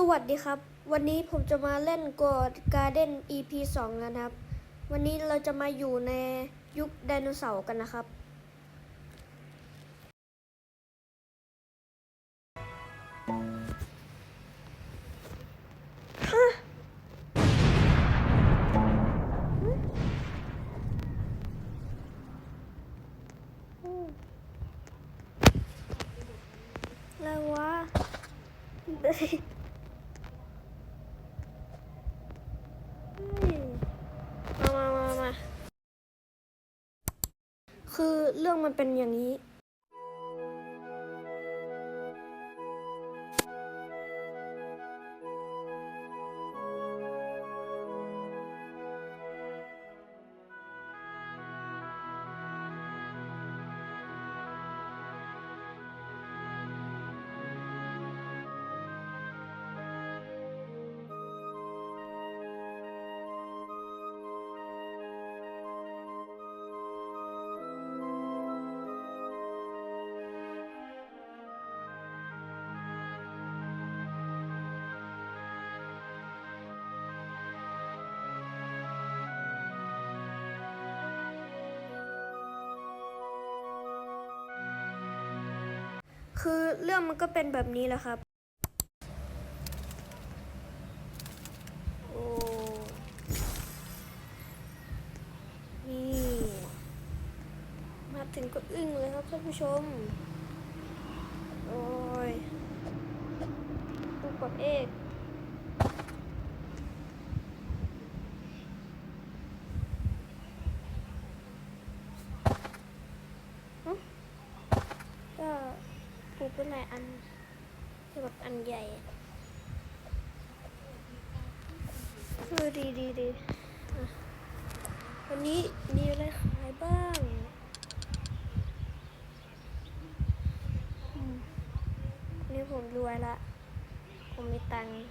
สวัสดีครับ วันนี้ผมจะมาเล่นกอด Garden EP 2กันครับ วันนี้เราจะมาอยู่ในยุคไดโนเสาร์กันนะครับฮะอะไรวะ เฮ้ยมามามามา คือเรื่องมันเป็นอย่างนี้ คือเรื่องมันก็เป็นแบบนี้แหละครับ โอ้นี่มาถึงก็อึ้งเลยครับท่านผู้ชม โอ้ยดูกับเอกฮะก็ ปลูกเป็นหลายอันคือแบบอันใหญ่เออดีดีดีวันนี้มีอะไรขายบ้างนี่ผมรวยละ ผมมีตังค์มี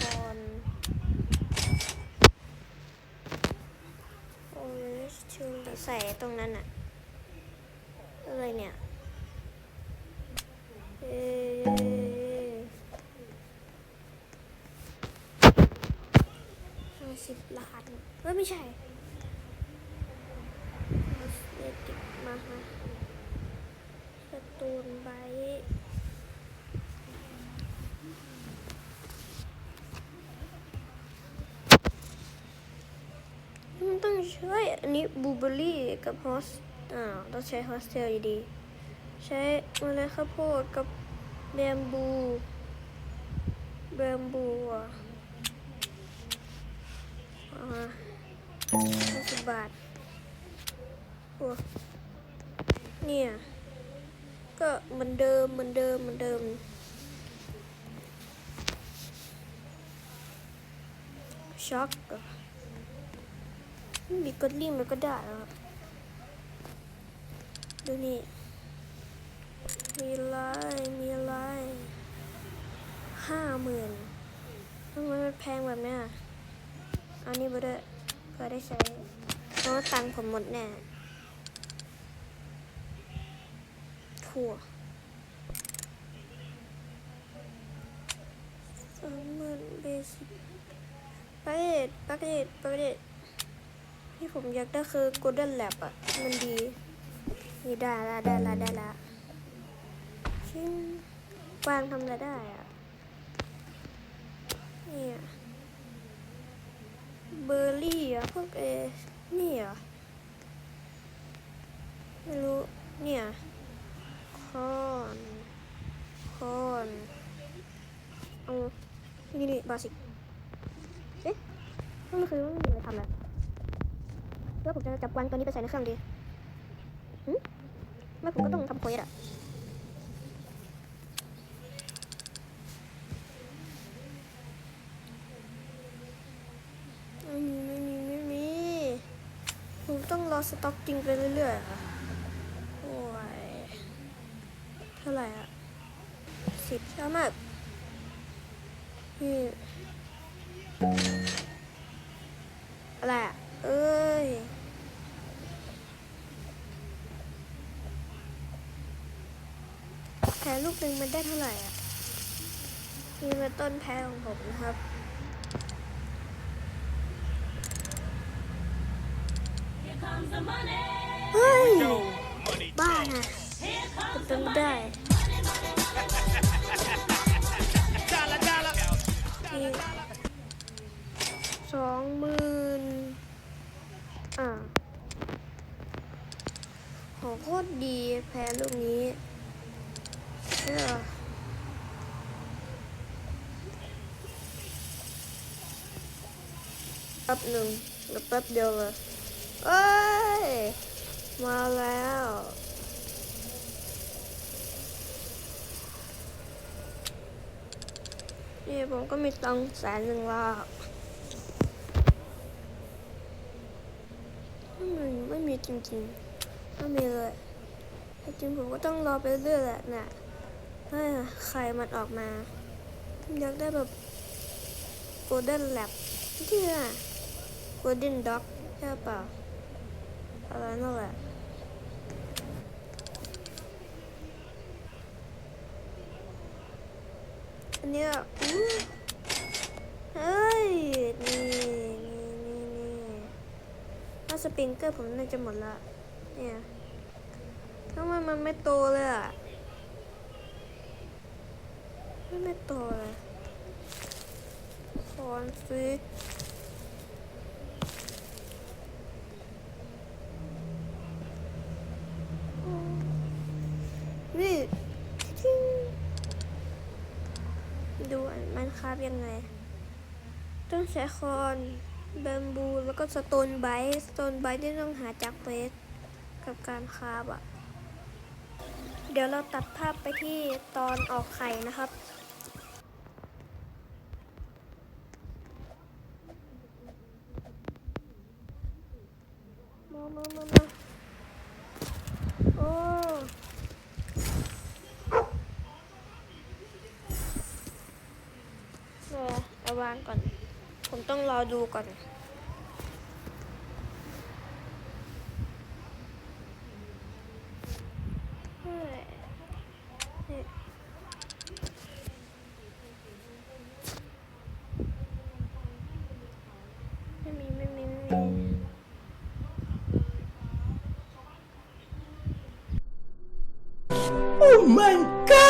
คอนโอเรนจ์ชูใส่ตรงนั้นอะ อะไรเนี่ยห้าสิบล้านเฮ้ยไม่ใช่เลติกมาฮะสตูนไบต้องใช้อันนี้บูเบอรี่กับฮอส อ่าวต้องใช้ฮอสเทลอยู่ดี ใช้เมล็ดข้าวโพดกับแบมบูแบมบูอะอ่าห้าสิบบาทโอ้เนี่ยก็เหมือนเดิมเหมือนเดิมเหมือนเดิม ช็อกมีกดลิงก์มันก็ได้แล้วอ ดูนี่ มีอะไรมีอะไรห้าหมื่นทำไมมันแพงแบบเนี้ยเอานี่ไปด้วยเพื่อได้ใช้เพราะว่าตังค์ผมหมดแน่ถั่วสองหมื่นเบสิกปาเกตปาเกตปาเกตที่ผมอยากได้คือ Golden Lab อะ มันดี นี่ได้ละได้ละได้ละชิ้นกวางทำอะไรได้อะเนี่ยเบอร์รี่อะพวกเอนี่เหรอะไม่รู้เนี่ยคอนคอนเอานี่นี่บาสิกเอ๊ะมันคือมันมีอะไรทำแล้วแล้วผมจะจับกวางตัวนี้ไปใส่ในเครื่องดี ไม่ผมก็ต้องทำโคยอะไม่มีไม่มีไม่มีผมต้องรอสต็อกจริงไปเรื่อยๆอะค่ะโอ้ยเท่าไหร่อะสิบช้ามากนี่อะไรอะ เอ้ย รลูกหนึ่งมันได้เท่าไหร่อะนี่เป็นต้นแพรของผมนะครับ เฮ้ย บ้านะเป็นไปได้สองหมื่นอ่าโหโคตรดีแพ้ลูกนี้ แป๊บหนึ่งหรือแป๊บเดียวเลยเอ้ย มาแล้วนี่ผมก็มีตังแสนหนึ่งละไม่มีไม่มีจริงๆ ไม่มีเลยจริงผมก็ต้องรอไปเรื่อยแหละน่ะ ห้ใครมันออกมา อยากได้แบบ Golden Lab ที่น่ะ Golden Dog ใช่เปล่าอะไรนั่นแหละอันเนี้ยอู้เฮ้ย นี่นี่นี่นี่ถ้าสปริงเกอร์ผมน่าจะหมดละเนี่ยทำไมมันไม่โตเลยอะ ไม่ไม่โตเลยคอนฟิกนี่ทิ้งดูมันคาบยังไง ต้องใช้คอนแบมบูแล้วก็สโตนไบต์สโตนไบต์ที่ต้องหาจากเฟสกับการคาบอะ เดี๋ยวเราตัดภาพไปที่ตอนออกไข่นะครับ มามามามาโอ้ เออเอางก่อน ผมต้องรอดูก่อนเฮ้ยนี่ไม่มี ไม่มี ไม่มี Oh my god!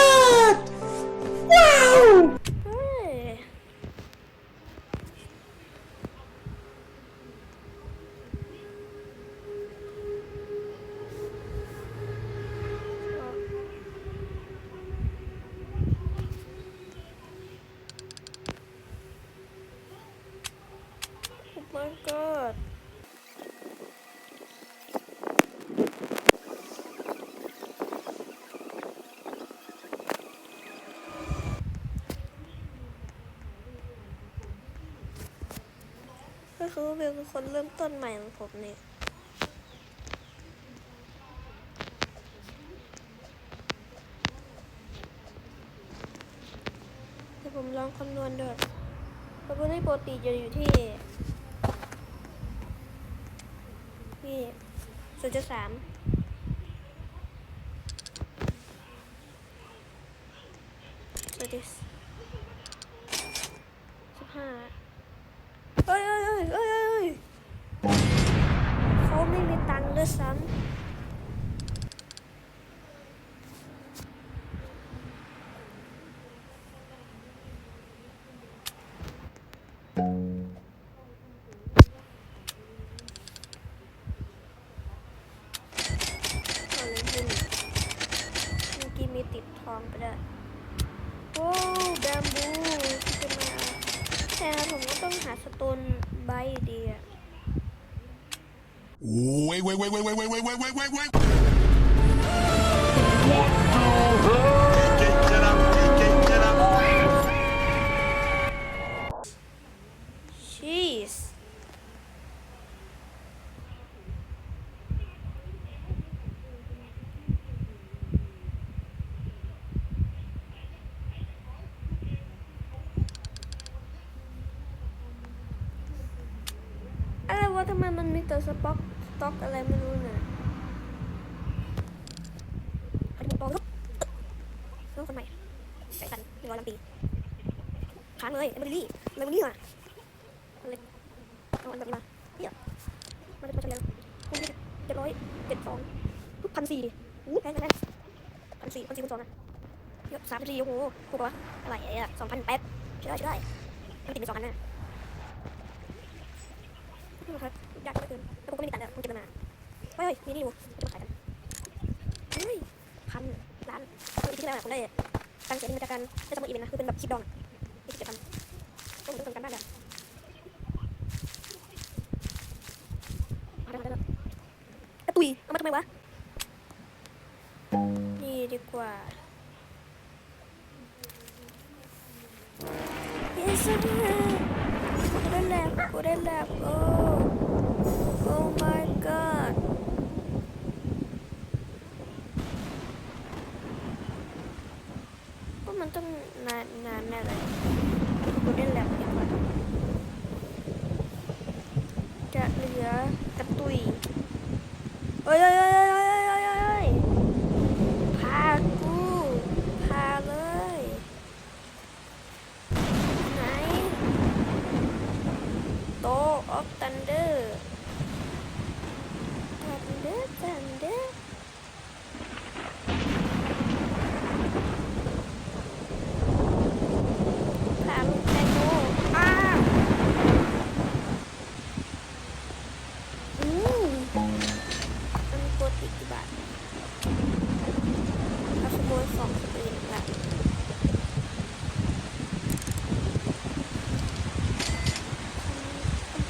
คือว่าเบลคือคนเริ่มต้นใหม่ของผมเนี่ยเดี๋ยวผมลองคำนวณด้วยเพราะว่าปกติจะอยู่ที่นี่ศูนย์จุดสามสวัสดี มก็ได้โอ้แบมบูที่จมาแต่ผมก็ต้องหาสโตนใบดีอะ คนใหม่แบ่งกันหนึ่งร้อยล้านปีค้างเลยเอมิลี่เอมิลี่มาเอาเลยเอาอันแบบนี้มาเดี๋ยวมันจะมาเฉลี่ยคูณเจ็ดร้อยเจ็ดสองพันสี่อู้แพงจังเลยพันสี่พันสี่คูณสองอะเยอะสามสิบสี่โอ้โหถูกปะอะไรอะสองพันแปดใช่ได้ใช่ได้มันติดเป็นสองพันแน่นี่ครับยากเหลือเกินแล้วกูก็ไม่มีตังค์เลยมึงเก็บมาเฮ้ยมีนี่อยู่จะมาขายกันเฮ้ยพันล้านเอออีก ที่แล้วผมได้ตังค์เสียมาจากการได้สมัครอีเวนต์นะคือเป็นแบบคลิปดองนี่เจ็ดพันต้องต้องทำกันบ้านแบบมาได้มาได้แล้วไอ้ตุยเอามาทำไมวะนี่ดีกว่า Yes, sir. กูได้แลบกูได้แลบโอ้ Oh my god ว่า มันต้องนานนานแน่เลยกูได้แลบดีกว่าจะเหลือกระตุยเอ้ยเอ้ยเอ้ยเอ้ยเอ้ยเอ้ยเอ้ยพากูพาเลย ไหนโตออฟตันเดอร์ตันเดอร์ตันเดอร์พาลูกแตงโมอ้าอืมมันกดอีกกี่บาทเอาขโมยของคนอื่นละ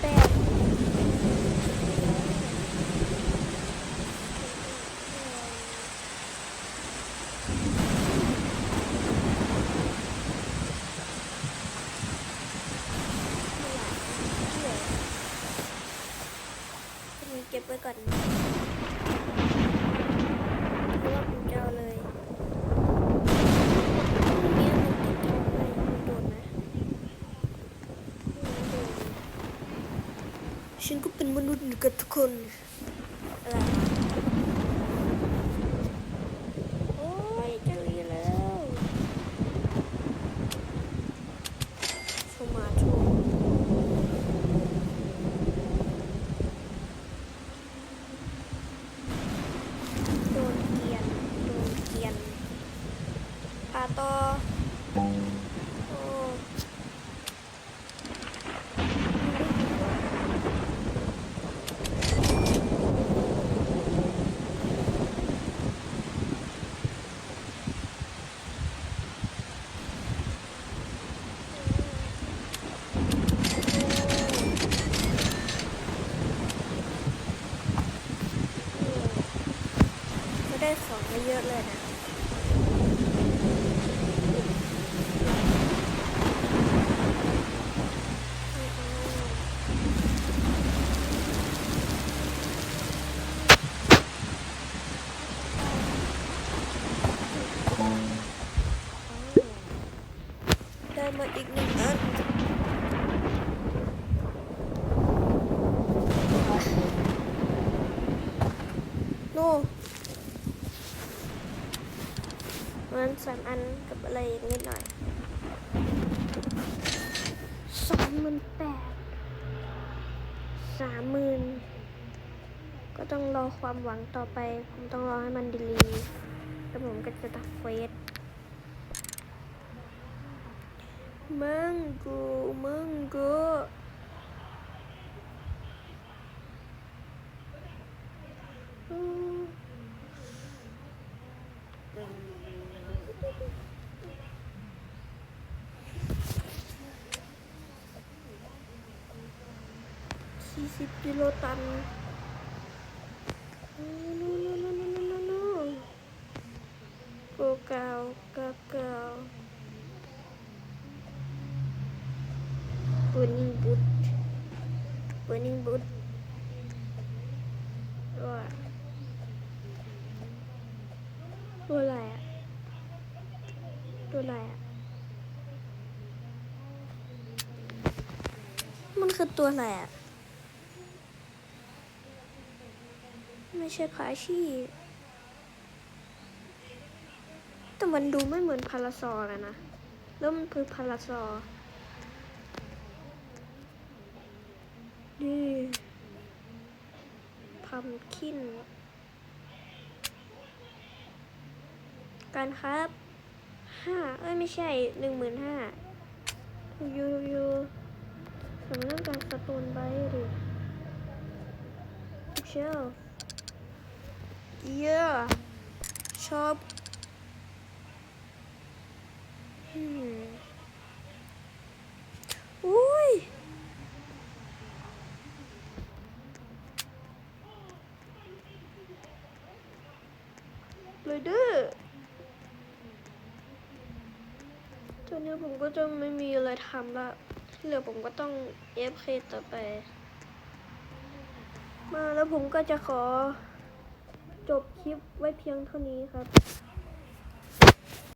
แปดเก็บไว้ก่อนเพราะว่าผมจะเอาเลยนี่มันติดกันไปไม่โดนนะฉันก็เป็นมนุษย์เหมือนกับทุกคนอะไรโอ้ยจะรีแล้วโทมาโทโดนเกลียน โดนเกลียนพาต่อโอ้ ก็ ไมาเยอะเลยนะได้มาอีกหนึ่งอัน โน่มัน สามอันกับอะไรนิดหน่อยสองหมื่นแปดสามหมื่นก็ต้องรอความหวังต่อไป ผมต้องรอให้มันดีลีแล้วผมก็จะตัดเฟสมึงกูมึงกูอืม สี่สิบ กิโลตันโน่โน่โน่โน่โน่น่โกเกาวกาเกาวปืนิงบุตปืนิงบุตว่าตัวอะไรอะ ตัวอะไรอะ มันคือตัวอะไรอะ ไม่ ใช่พาชีแต่มันดูไม่เหมือนพาราซอร์เลยนะ แล้วมันคือพาราซอร์นี่พัมคินการครับห้าเอ้ย ไม่ใช่หนึ่งหมื่นห้ายูยูสำนักการสตูนไบดิเชล เยอะชอบอุ้ยเลยดื้อตอนนี้ผมก็จะไม่มีอะไรทำละที่เหลือผมก็ต้อง FK ต่อไป มาแล้วผมก็จะขอ จบคลิปไว้เพียงเท่านี้ครับ